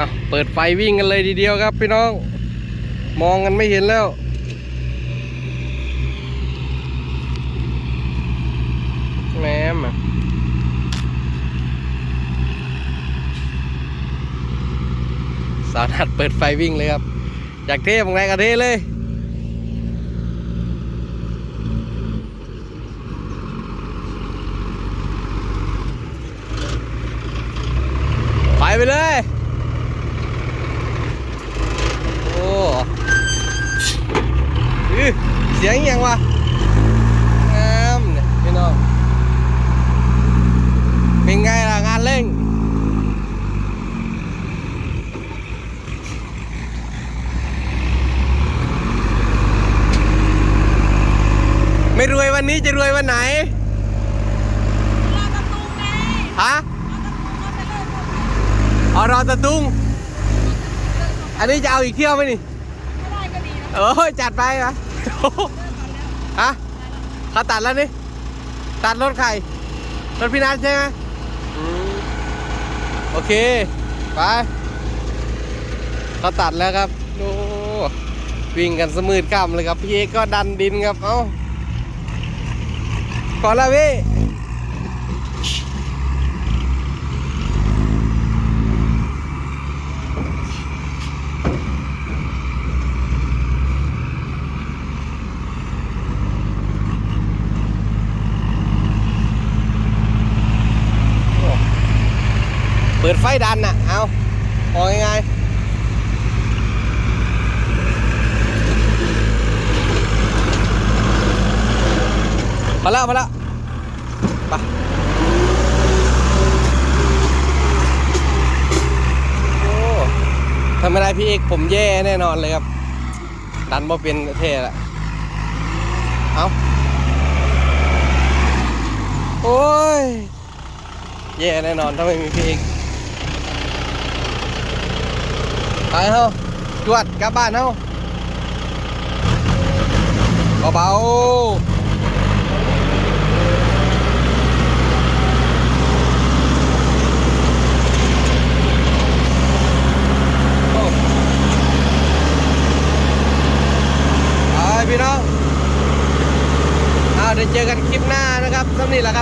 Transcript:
เอาเปิดไฟวิ่งกันเลยทีเดียวครับพี่น้อง มองกันไม่เห็นแล้ว แหมมสาวนัดเปิดไฟวิ่งเลยครับ อยากเท่มองไรก็เท่เลยไปไปเลย โอ้อื้อเสียงย่างวะงามเนี่ยพี่น้องเป็นไงล่ะงานเร่งไม่รวยวันนี้จะรวยวันไหนรอประตูไงฮะเลิกพวกเอารอตะตุงอันนี้จะเอาอีกเที่ยวไหมนี่ไม่ได้ก็ดีนะเออจัดไปนะ ฮะเขาตัดแล้วนี่ ตัดรถใครรถพี่นัทใช่ไหมอืมโอเค ไปเขาตัดแล้วครับโอ้วิ่งกันสมืดกล้ำเลยครับ พี่เอกก็ดันดินครับ เอ้าขอละพี่ เปิดไฟดันน่ะ เอาออกยังไงพอแล้วพอแล้วไปโอ้ทำไม่ได้พี่เอกผมแย่แน่นอนเลยครับ ดันมาเป็นเท่ละเอาโอ้ยแย่แน่นอนถ้าไม่มีพี่เอก ไปเฮ้าจวดกลับบ้านเฮ้าเบาๆโอ้ไปพี่น้องเอาเดี๋ยวเจอกันคลิปหน้านะครับสำนีแหละครับ